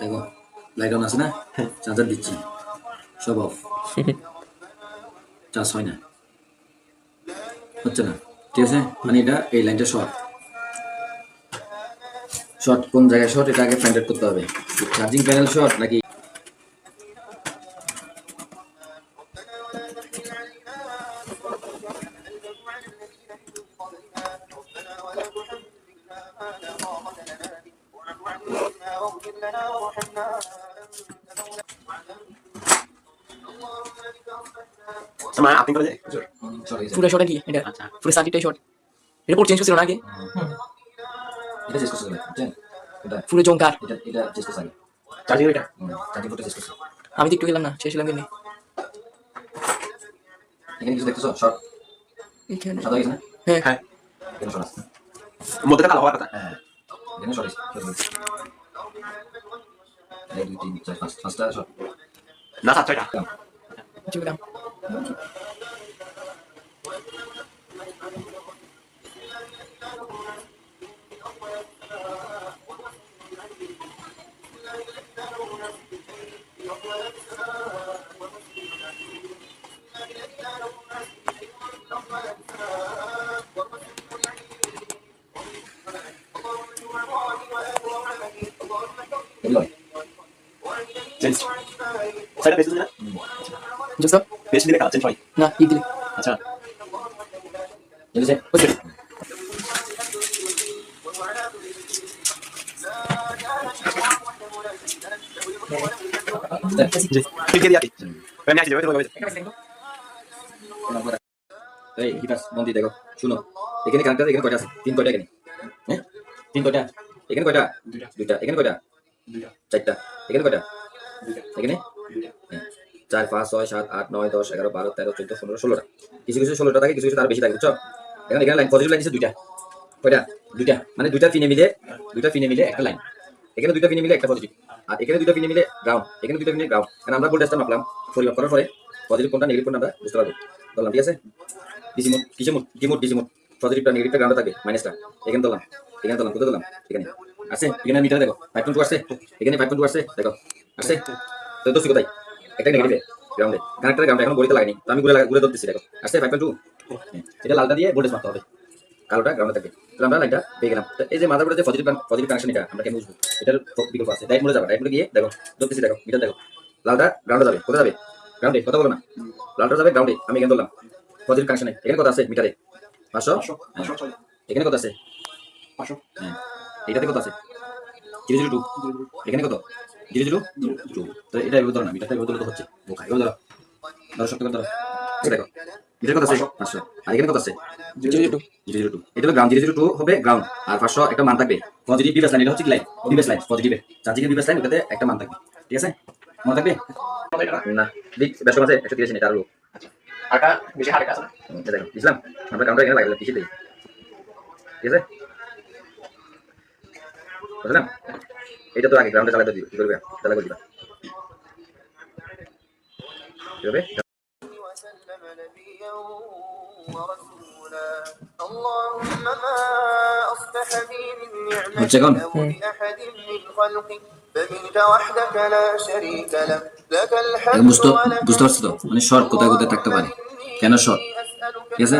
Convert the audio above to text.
দেখো লাইট আছে না? চার্জার দিচ্ছি। সব অফ চার্জ হয় না। হচ্ছে না। ঠিক আছে? মানে এটা, এই লাইনটা শর্ট শর্ট কোন জায়গায় শর্ট এটা আগে ফাইন্ড আউট করতে হবে। চার্জিং প্যানেল শর্ট নাকি sama আপনি করে হুজুর পুরো শর্ট কি এটা? আচ্ছা। পুরো সার্কিটটাই শর্ট এটা পোর্ট চেঞ্জ করছিল না আগে? এটা চেস করতে এটা পুরো জঙ্কার এটা এটা চেস করতে চার্জিং এটা? চার্জিং করতে চেস করতে আমি তো একটু গেলাম না শেষ হলাম কিন্তু এখানে কিছু দেখতেছো? শর্ট এখানে। সাদা হ্যাঁ হ্যাঁ। মধ্যে কালো হওয়ার কথা। হ্যাঁ। এখানে শর্ট আছে এক দুই তিন চার পাঁচ পাঁচটা শর্ট না সাত ছয়টা চলে গেলাম এগুলো চেঞ্জ সাইডা পেজ দিলে না জোসো পেজ দিলে কালার চেঞ্জ হয় না ই দিলে আচ্ছা বুঝেছে বুঝলি জি ক্লিক দিয়ে দিই আমি আসি যাবে তোমাকে এই হিপাস মন দিয়ে দেখো শুনো এখানে কানেক্টার এখানে কয়টা আছে তিন কয়টা এখানে হ্যাঁ তিন কয়টা এখানে কয়টা? দুইটা। দুইটা। এখানে কয়টা? দুইটা। চারটা। এখানে কয়টা? দুইটা। এখানে? হ্যাঁ। চার পাঁচ ছয় সাত আট নয় দশ এগারো বারো তেরো চোদ্দ পনেরো ষোলোটা। কিছু কিছু ষোলোটা থাকে কিছু কিছু তার বেশি থাকে বুঝছ? এখানে এখানে লাইন পজিটিভ লাইন দিচ্ছে দুইটা। কয়টা? দুইটা। মানে দুইটা ফিনে মিলে দুইটা ফিনে মিলে একটা লাইন এখানে দুইটা ফিনে মিলে একটা পজিটিভ আর এখানে দুইটা ফিনে মিলে গ্রাউন্ড এখানে দুইটা ফিনে গ্রাউন্ড কারণ আমরা ভোল্টেজটা মাপলাম। পরিমাপ করার পরে পজিটিভ কোনটা নেগেটিভ কোনটা আমরা বুঝতে পারব। বললাম ঠিক আছে? ডিসি মোড কিসে মোড ডি মোড। পজিটিভটা নেগেটিভটা গ্রাউন্ডে থাকবে মাইনাসটা এখানে দিলাম এখানে দিলাম কোথায় দিলাম এখানে। আছে এখানে মিটারে দেখো ফাইভ পয়েন্ট আসছে। এখানে ফাইভ পয়েন্ট আসছে, দেখো, আসছে। তো দোষী কোথায় একটা নেগেটিভে গ্রাউন্ডে কানেক্টারে গ্রাউন্ডে এখন বড়িতে লাগাইনি তো আমি ঘুরে ঘুরে ধরতেছি, দেখো। আসছে ফাইভ পয়েন্ট টু এটা লালটা দিয়ে ভোল্টেজ মারতে হবে। কালোটা গ্রাউন্ডে থাকবে তাহলে আমরা লাইনটা পেয়ে গেলাম। এই যে মাদার বোর্ডে যে পজিটিভ পজিটিভ কানেকশন এটা, আমরা কেমন বুঝব? এটার বিকল্প আছে। ডাইট মোডে যাবে ডাইট মোডে গিয়ে, দেখো, ধরতেছি, দেখো মিটার দেখো। লালটা গ্রাউন্ডে যাবে, কোথায় যাবে? গ্রাউন্ডে কথা বলো না। লালটা যাবে গ্রাউন্ডে আমি এখানে ধরলাম। পজিটিভ কানেকশনে এখানে কত আছে মিটারে পাঁচশো? এখানে কত আছে? পাঁচশো। হ্যাঁ এটাতে কত আছে? Zero zero two. এখানে কত? Zero zero two? তো এটা এভাবে ধরো না মিটারটা এভাবে ধরলে তো হচ্ছে। বোকা এভাবে ধরো। ধরো করে ধরো। দেখো মিটার কত আছে? পাঁচশো। আর এখানে কত আছে? Zero zero two. Zero zero two. এটা হলো গ্রাউন্ড জিরো জিরো টু হবে গ্রাউন্ড আর পাঁচশো একটা মান থাকবে পজিটিভ ডিবেস লাইন এটা হচ্ছে লাইন ডিবেস লাইন পজিটিভে চার্জিং ডিবেস লাইন ওটাতে একটা মান থাকবে। ঠিক আছে? মনে থাকবে? না। দিক ব্যস্ত আছে একশো তিরাশি নেই তার আটা বেশি হারে কাছে দেখো, বুঝলাম। আমরা কাউন্টার এখানে লাগালাম কিছু দিই। ঠিক আছে? বুঝলাম? এটা তো আগে গ্রাউন্ডে চালাতে দিবে কি করবে? চালা করে দিবা কি হবে হচ্ছে এখন? বুঝতে বুঝতে পারছ তো? মানে শর্ট কোথায় কোথায় থাকতে পারে? কেন শর্ট ঠিক আছে?